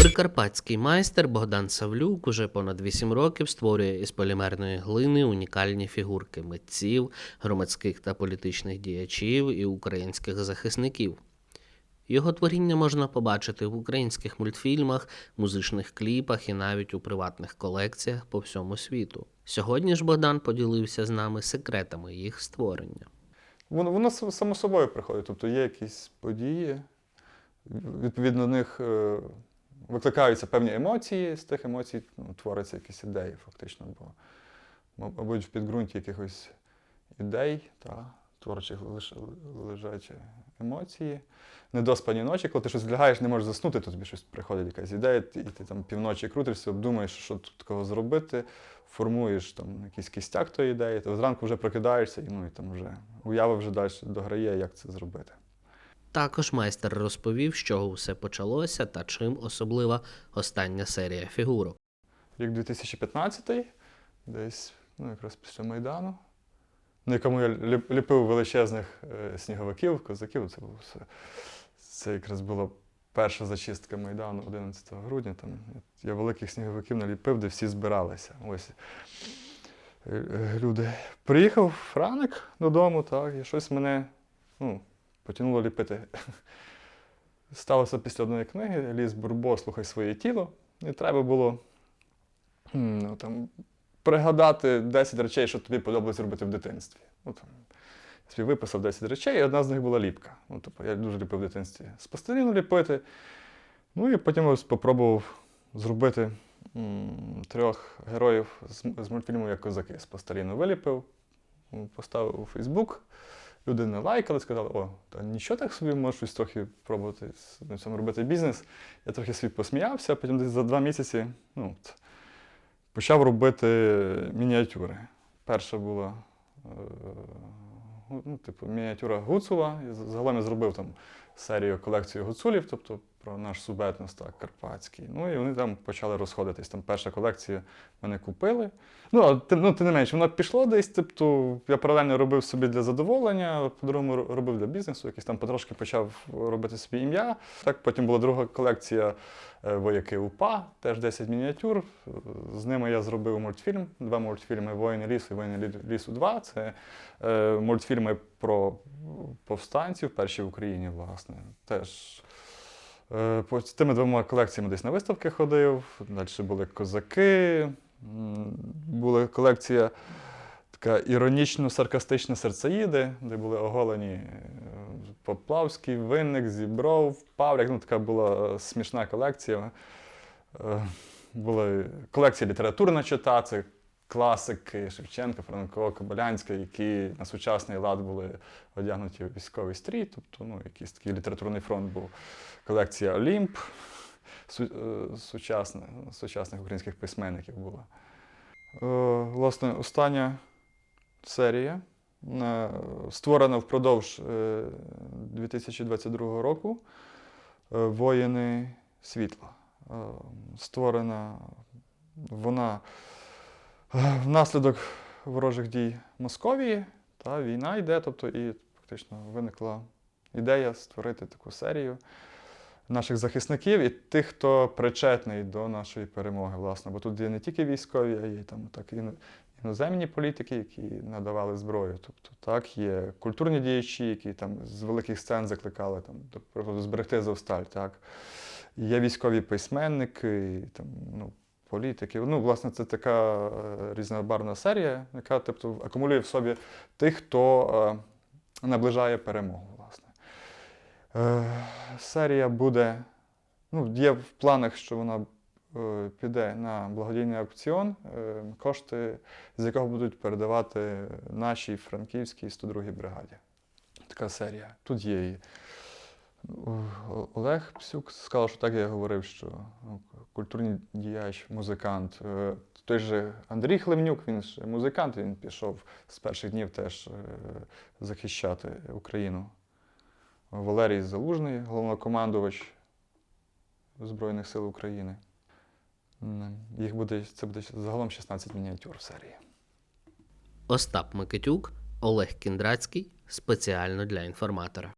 Прикарпатський майстер Богдан Савлюк уже понад 8 років створює із полімерної глини унікальні фігурки митців, громадських та політичних діячів і українських захисників. Його творіння можна побачити в українських мультфільмах, музичних кліпах і навіть у приватних колекціях по всьому світу. Сьогодні ж Богдан поділився з нами секретами їх створення. Воно, воно само собою приходить. Тобто є якісь події, відповідно до них е, викликаються певні емоції, з тих емоцій ну, творяться якісь ідеї, фактично. Бо, мабуть, в підґрунті якихось ідей та творчих лежать емоції. Недоспані ночі, коли ти щось лягаєш, не можеш заснути, то тобі щось приходить якась ідея, і ти там півночі крутишся, обдумаєш, що тут такого зробити, формуєш там якийсь кістяк тої ідеї, то зранку вже прокидаєшся, і ну і там вже уява вже далі дограє, як це зробити. Також майстер розповів, з чого все почалося та чим особлива остання серія фігурок. Рік 2015, десь ну, якраз після Майдану, на якому я ліпив величезних е, сніговиків, козаків. Це, був, все- це якраз була перша зачистка Майдану 11 грудня. Там, я великих сніговиків наліпив, де всі збиралися. Ось е, люди. Приїхав Франик додому, так, і щось мене ну, потягнуло ліпити. Сталося після одної книги Ліс Бурбо Слухай своє тіло. І треба було ну, там, пригадати 10 речей, що тобі подобалось робити в дитинстві. Ну, там, я собі виписав 10 речей, і одна з них була ліпка. Ну, тобто, я дуже любив в дитинстві з пластиліну ліпити. Ну і потім ось спробував зробити м, трьох героїв з, з мультфільму як козаки з пластиліну виліпив, поставив у Фейсбук. Люди не лайкали, сказали, о, та нічого так собі, можеш щось трохи пробувати на цьому робити бізнес. Я трохи собі посміявся, а потім десь за два місяці ну, почав робити мініатюри. Перша була е, ну, типу, мініатюра Гуцула. І загалом я зробив там серію колекції гуцулів, тобто про наш субетнос карпатський. Ну і вони там почали розходитись. Там перша колекція мене купили. Ну, тим, ну, тим не менш, воно пішло десь. Тобто, я паралельно робив собі для задоволення, по-другому робив для бізнесу, якийсь там потрошки почав робити собі ім'я. Так, потім була друга колекція е, Вояки УПА, теж 10 мініатюр. З ними я зробив мультфільм, два мультфільми Воїни лісу і Воїни лісу 2. Це е, мультфільми про повстанців, перші в Україні, власне. Теж з тими двома колекціями десь на виставки ходив. Далі були козаки. Була колекція така іронічно-саркастична серцеїди, де були оголені е, Поплавський, Винник, Зібров, Павлік. Ну, така була смішна колекція. Е, Була колекція літературна чита, це класики Шевченка, Франко, Кобилянська, які на сучасний лад були одягнуті у військовий стрій. Тобто, ну, якийсь такий літературний фронт був колекція Олімп е, сучасних українських письменників була. Е, Власне, остання серія е, створена впродовж е, 2022 року Воїни світла. Створена вона внаслідок ворожих дій Московії. Та війна йде, тобто, і фактично виникла ідея створити таку серію наших захисників і тих, хто причетний до нашої перемоги, власне. Бо тут є не тільки військові, а є там так і іноземні політики, які надавали зброю. Тобто, так, є культурні діячі, які там з великих сцен закликали там, до зберегти Зовсталь. Так. Є військові письменники, там, ну, політики. Ну, власне, це така е, різнобарвна серія, яка тобто, акумулює в собі тих, хто е, наближає перемогу, власне. Е, серія буде. Ну, є в планах, що вона піде на благодійний аукціон, кошти з якого будуть передавати нашій франківській 102-й бригаді. Така серія. Тут є О- Олег Псюк сказав, що так я говорив, що ну, культурний діяч, музикант. Е, Той же Андрій Хлевнюк, він ж музикант, він пішов з перших днів теж е, захищати Україну. Валерій Залужний, головнокомандувач Збройних сил України. Їх буде, це буде загалом 16 мініатюр в серії. Остап Микитюк, Олег Кіндрацький спеціально для інформатора.